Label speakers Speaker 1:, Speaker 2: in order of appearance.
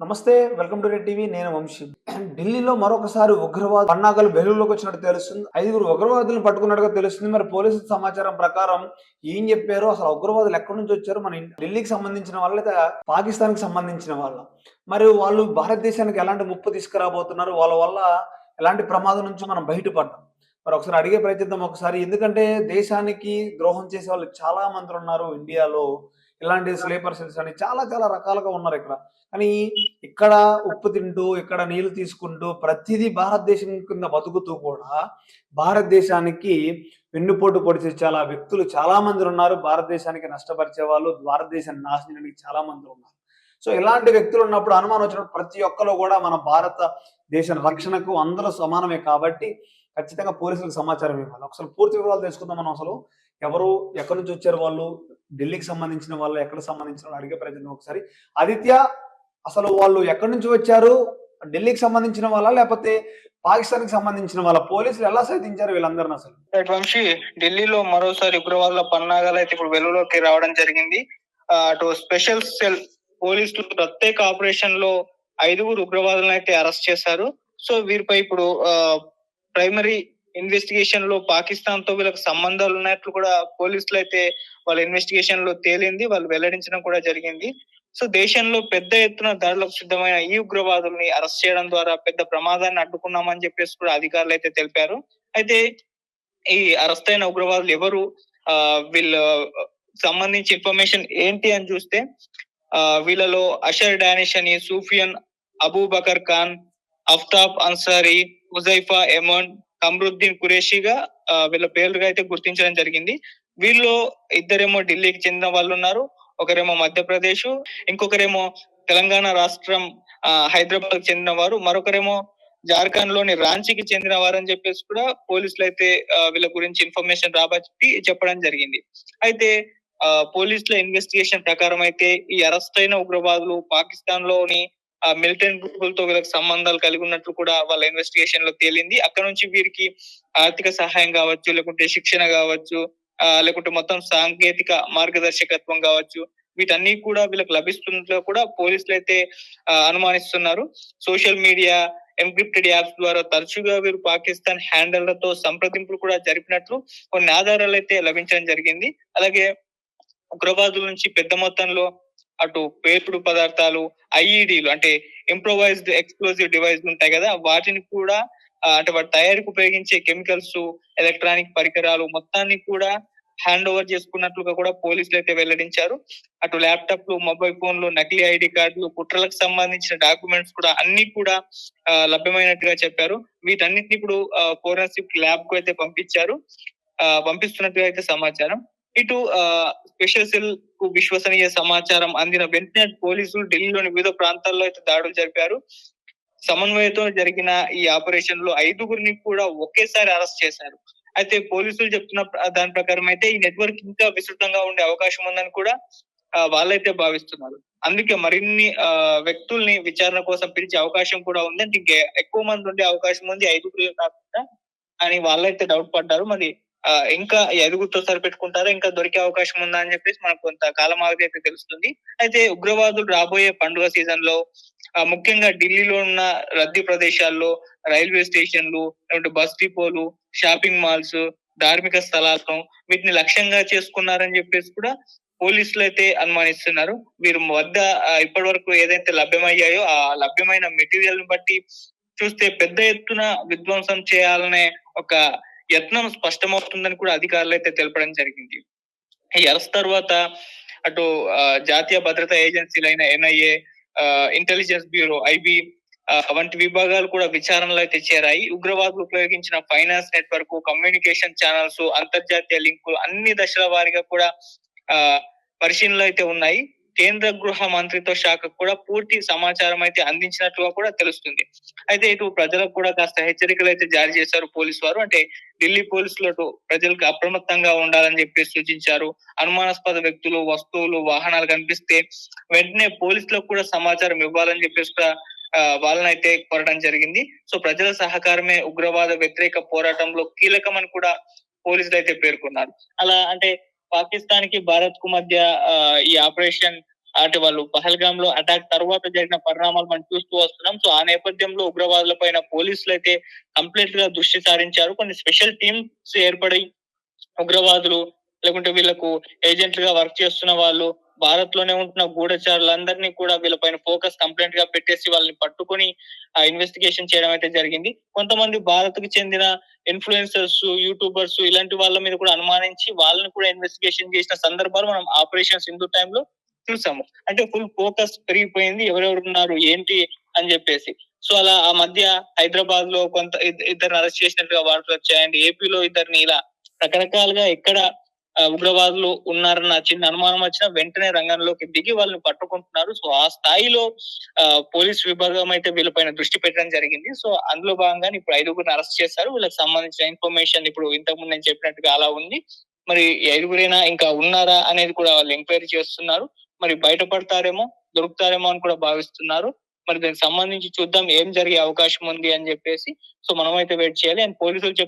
Speaker 1: నమస్తే welcome to red TV. నేను వంశీ. ఢిల్లీలో మరొకసారి ఉగ్రవాద పన్నాగలు బెలూరులోకి వచ్చినట్టు తెలుస్తుంది. ఐదుగురు ఉగ్రవాదులను పట్టుకున్నట్టుగా తెలుస్తుంది. మరి పోలీసు సమాచారం ప్రకారం ఏం చెప్పారో అసలు ఉగ్రవాదులు ఎక్కడి నుంచి వచ్చారు? మన ఢిల్లీకి సంబంధించిన వాళ్ళు లేదా పాకిస్తాన్కి సంబంధించిన వాళ్ళ? మరి వాళ్ళు భారతదేశానికి ఎలాంటి ముప్పు తీసుకురాబోతున్నారు? వాళ్ళ వల్ల ఎలాంటి ప్రమాదం నుంచి మనం బయటపడ్డాం? మరి ఒకసారి అడిగే ప్రయత్నిద్దాం ఒకసారి. ఎందుకంటే దేశానికి ద్రోహం చేసే వాళ్ళు చాలా మంది ఉన్నారు ఇండియాలో. ఇలాంటి స్లీపర్ సెల్స్ అని చాలా చాలా రకాలుగా ఉన్నారు ఇక్కడ. కానీ ఇక్కడ ఉప్పు తింటూ ఇక్కడ నీళ్ళు తీసుకుంటూ ప్రతిదీ భారతదేశం కింద బతుకుతూ కూడా భారతదేశానికి వెన్నుపోటు పొడిచే చాలా వ్యక్తులు చాలా మంది ఉన్నారు. భారతదేశానికి నష్టపరిచే వాళ్ళు భారతదేశాన్ని నాశనానికి చాలా మంది ఉన్నారు. సో ఇలాంటి వ్యక్తులు ఉన్నప్పుడు అనుమానం వచ్చినప్పుడు ప్రతి ఒక్కరు కూడా మన భారత దేశ రక్షణకు అందరూ సమానమే కాబట్టి ఖచ్చితంగా పోలీసులకు సమాచారం ఇవ్వాలి. ఒకసారి పూర్తి వివరాలు తెలుసుకుందాం మనం అసలు. ఎవరు ఎక్కడి నుంచి వచ్చారు వాళ్ళు ఢిల్లీకి సంబంధించిన వాళ్ళు ఎక్కడ సంబంధించిన వాళ్ళు అడిగే ప్రయత్నం ఒకసారి. ఆదిత్య అసలు వాళ్ళు ఎక్కడి నుంచి వచ్చారు? ఢిల్లీకి సంబంధించిన వాళ్ళ? లేకపోతే పాకిస్తాన్కి సంబంధించిన వాళ్ళ? పోలీసులు ఎలా సైతించారు వీళ్ళందరిని అసలు?
Speaker 2: వంశీ ఢిల్లీలో మరోసారి ఉగ్రవాదుల పన్నాగాలు అయితే ఇప్పుడు వెలుగులోకి రావడం జరిగింది. అటు స్పెషల్ సెల్ పోలీసులు ప్రత్యేక ఆపరేషన్లో ఐదుగురు ఉగ్రవాదులను అయితే అరెస్ట్ చేశారు. సో వీరిపై ఇప్పుడు ప్రైమరీ ఇన్వెస్టిగేషన్లో పాకిస్తాన్తో వీళ్ళకి సంబంధాలు ఉన్నట్లు కూడా పోలీసులు అయితే వాళ్ళ ఇన్వెస్టిగేషన్లో తేలింది. వాళ్ళు వెల్లడించడం కూడా జరిగింది. సో దేశంలో పెద్ద ఎత్తున దాడులకు సిద్ధమైన ఈ ఉగ్రవాదుల్ని అరెస్ట్ చేయడం ద్వారా పెద్ద ప్రమాదాన్ని అడ్డుకున్నామని చెప్పేసి కూడా అధికారులు అయితే తెలిపారు. అయితే ఈ అరెస్ట్ అయిన ఉగ్రవాదులు ఎవరు? ఆ వీళ్ళ సంబంధించి ఇన్ఫర్మేషన్ ఏంటి అని చూస్తే ఆ వీళ్ళలో అషర్ డానిష్ అని సూఫియన్ అబూబకర్ ఖాన్ అఫ్తాబ్ అన్సారీ హుజైఫా ఎమన్ కమరుద్దీన్ కురేషిగా వీళ్ళ పేర్లుగా అయితే గుర్తించడం జరిగింది. వీళ్ళు ఇద్దరేమో ఢిల్లీకి చెందిన వాళ్ళు ఉన్నారు ఒకరేమో మధ్యప్రదేశ్ ఇంకొకరేమో తెలంగాణ రాష్ట్రం హైదరాబాద్ హైదరాబాద్ చెందిన వారు మరొకరేమో జార్ఖండ్లోని రాంచీకి చెందిన వారని చెప్పేసి కూడా పోలీసులు అయితే వీళ్ళ గురించి ఇన్ఫర్మేషన్ రాబట్టి చెప్పడం జరిగింది. అయితే ఆ, పోలీసుల ఇన్వెస్టిగేషన్ ప్రకారం అయితే ఈ అరెస్ట్ అయిన ఉగ్రవాదులు పాకిస్తాన్లోని మిలిటెంట్ గ్రూపులతో వీళ్ళకి సంబంధాలు కలిగి ఉన్నట్లు కూడా వాళ్ళ ఇన్వెస్టిగేషన్లో తేలింది. అక్కడ నుంచి వీరికి ఆర్థిక సహాయం కావచ్చు లేకుంటే శిక్షణ కావచ్చు లేకుంటే మొత్తం సాంకేతిక మార్గదర్శకత్వం కావచ్చు వీటన్ని కూడా వీళ్ళకి లభిస్తున్నట్లు కూడా పోలీసులు అయితే అనుమానిస్తున్నారు. సోషల్ మీడియా ఎంక్రిప్టెడ్ యాప్స్ ద్వారా తరచుగా వీరు పాకిస్తాన్ హ్యాండళ్ళతో సంప్రదింపులు కూడా జరిపినట్లు కొన్ని ఆధారాలు అయితే లభించడం జరిగింది. అలాగే ఉగ్రవాదుల నుంచి పెద్ద మొత్తంలో అటు పేపుడు పదార్థాలు ఐఈడీలు అంటే ఇంప్రొవైజ్డ్ ఎక్స్ప్లోజివ్ డివైస్ ఉంటాయి కదా వాటిని కూడా అంటే వాటి తయారీకి ఉపయోగించే కెమికల్స్ ఎలక్ట్రానిక్ పరికరాలు మొత్తాన్ని కూడా హ్యాండ్ ఓవర్ చేసుకున్నట్లుగా కూడా పోలీసులు అయితే వెల్లడించారు. అటు ల్యాప్టాప్లు మొబైల్ ఫోన్లు నకిలీ ఐడి కార్డులు కుట్రలకు సంబంధించిన డాక్యుమెంట్స్ కూడా అన్ని కూడా లభ్యమైనట్టుగా చెప్పారు. వీటన్నిటిని ఇప్పుడు ఫోరెన్సిక్ ల్యాబ్కు అయితే పంపించారు. ఆ, పంపిస్తున్నట్టుగా అయితే సమాచారం. ఇటు ఆ, స్పెషల్ సెల్కు విశ్వసనీయ సమాచారం అందిన వెంటనే పోలీసులు ఢిల్లీలోని వివిధ ప్రాంతాల్లో అయితే దాడులు జరిపారు. సమన్వయంతో జరిగిన ఈ ఆపరేషన్లో ఐదుగురిని కూడా ఒకేసారి అరెస్ట్ చేశారు. అయితే పోలీసులు చెప్తున్న దాని ప్రకారం అయితే ఈ నెట్వర్క్ ఇంకా విస్తృతంగా ఉండే అవకాశం ఉందని కూడా వాళ్ళైతే భావిస్తున్నారు. అందుకే మరిన్ని వ్యక్తుల్ని విచారణ కోసం పిలిచే అవకాశం కూడా ఉంది. అంటే ఇంకా ఎక్కువ మంది ఉండే అవకాశం ఉంది. ఐదుగురు కాకుండా అని వాళ్ళైతే డౌట్ పడ్డారు. మరి ఇంకా ఐదుగురితో సరిపెట్టుకుంటారా? ఇంకా దొరికే అవకాశం ఉందా అని చెప్పేసి మనకు కొంత కాలం ఆగితే అయితే తెలుస్తుంది. అయితే ఉగ్రవాదులు రాబోయే పండుగ సీజన్లో ముఖ్యంగా ఢిల్లీలో ఉన్న రద్దీ ప్రదేశాల్లో రైల్వే స్టేషన్లు బస్ డిపోలు షాపింగ్ మాల్స్ ధార్మిక స్థలాలను వీటిని లక్ష్యంగా చేసుకున్నారని చెప్పేసి కూడా పోలీసులు అయితే అనుమానిస్తున్నారు. వీరి వద్ద ఇప్పటి వరకు ఏదైతే లభ్యమయ్యాయో ఆ లభ్యమైన మెటీరియల్ని బట్టి చూస్తే పెద్ద ఎత్తున విధ్వంసం చేయాలనే ఒక యత్నం స్పష్టమవుతుందని కూడా అధికారులు అయితే తెలపడం జరిగింది. ఈ అరెస్ట్ తర్వాత అటు జాతీయ భద్రతా ఏజెన్సీలైన ఎన్ఐఏ ఇంటెలిజెన్స్ బ్యూరో ఐబి వంటి విభాగాలు కూడా విచారణలో అయితే చేరాయి. ఉగ్రవాదులు ఉపయోగించిన ఫైనాన్స్ నెట్వర్క్ కమ్యూనికేషన్ ఛానల్స్ అంతర్జాతీయ లింకులు అన్ని దశల వారీగా కూడా ఆ పరిశీలనలు అయితే ఉన్నాయి. కేంద్ర గృహ మంత్రిత్వ శాఖ కూడా పూర్తి సమాచారం అయితే అందించినట్లుగా కూడా తెలుస్తుంది. అయితే ఇటు ప్రజలకు కూడా కాస్త హెచ్చరికలు అయితే జారీ చేశారు పోలీసు వారు. అంటే ఢిల్లీ పోలీసులు అటు ప్రజలకు అప్రమత్తంగా ఉండాలని చెప్పి సూచించారు. అనుమానాస్పద వ్యక్తులు వస్తువులు వాహనాలు కనిపిస్తే వెంటనే పోలీసులకు కూడా సమాచారం ఇవ్వాలని చెప్పేసి కూడా వాళ్ళనైతే కోరడం జరిగింది. సో ప్రజల సహకారమే ఉగ్రవాద వ్యతిరేక పోరాటంలో కీలకమని కూడా పోలీసులు అయితే పేర్కొన్నారు. అలా అంటే పాకిస్తాన్కి భారత్కు మధ్య ఈ ఆపరేషన్ అంటే వాళ్ళు పహల్గామ్లో అటాక్ తర్వాత జరిగిన పరిణామాలు మనం చూస్తూ వస్తున్నాం. సో ఆ నేపథ్యంలో ఉగ్రవాదుల పైన పోలీసులు అయితే కంప్లీట్గా దృష్టి సారించారు. కొన్ని స్పెషల్ టీమ్స్ ఏర్పడి ఉగ్రవాదులు లేకుంటే వీళ్ళకు ఏజెంట్లుగా గా వర్క్ చేస్తున్న వాళ్ళు భారత్లోనే ఉంటున్న గూఢచారులందరినీ కూడా వీళ్ళపైన ఫోకస్ కంప్లైంట్గా పెట్టేసి వాళ్ళని పట్టుకొని ఆ ఇన్వెస్టిగేషన్ చేయడం అయితే జరిగింది. కొంతమంది భారత్కి చెందిన ఇన్ఫ్లుయెన్సర్స్ యూట్యూబర్స్ ఇలాంటి వాళ్ళ మీద కూడా అనుమానించి వాళ్ళని కూడా ఇన్వెస్టిగేషన్ చేసిన సందర్భాలు మనం ఆపరేషన్ సింధు టైంలో చూసాము. అంటే ఫుల్ ఫోకస్ పెరిగిపోయింది ఎవరెవరు ఉన్నారు ఏంటి అని చెప్పేసి. సో అలా ఆ మధ్య హైదరాబాద్లో కొంత ఇద్దరిని అరెస్ట్ చేసినట్టుగా వార్తలు వచ్చాయి అండ్ ఏపీలో ఇద్దరిని ఇలా రకరకాలుగా ఎక్కడ ఉగ్రవాదులు ఉన్నారన్న చిన్న అనుమానం వచ్చినా వెంటనే రంగంలోకి దిగి వాళ్ళని పట్టుకుంటున్నారు. సో ఆ స్థాయిలో ఆ, పోలీస్ విభాగం అయితే వీళ్ళపైన దృష్టి పెట్టడం జరిగింది. సో అందులో భాగంగానే ఇప్పుడు ఐదుగురిని అరెస్ట్ చేశారు. వీళ్ళకి సంబంధించిన ఇన్ఫర్మేషన్ ఇప్పుడు ఇంతకుముందు నేను చెప్పినట్టుగా అలా ఉంది. మరి ఐదుగురైనా ఇంకా ఉన్నారా అనేది కూడా వాళ్ళు ఎంక్వైరీ చేస్తున్నారు. మరి బయటపడతారేమో దొరుకుతారేమో అని కూడా భావిస్తున్నారు. మరి దానికి సంబంధించి చూద్దాం ఏం జరిగే అవకాశం ఉంది అని చెప్పేసి. సో మనం అయితే వెయిట్ చేయాలి. అండ్ పోలీసులు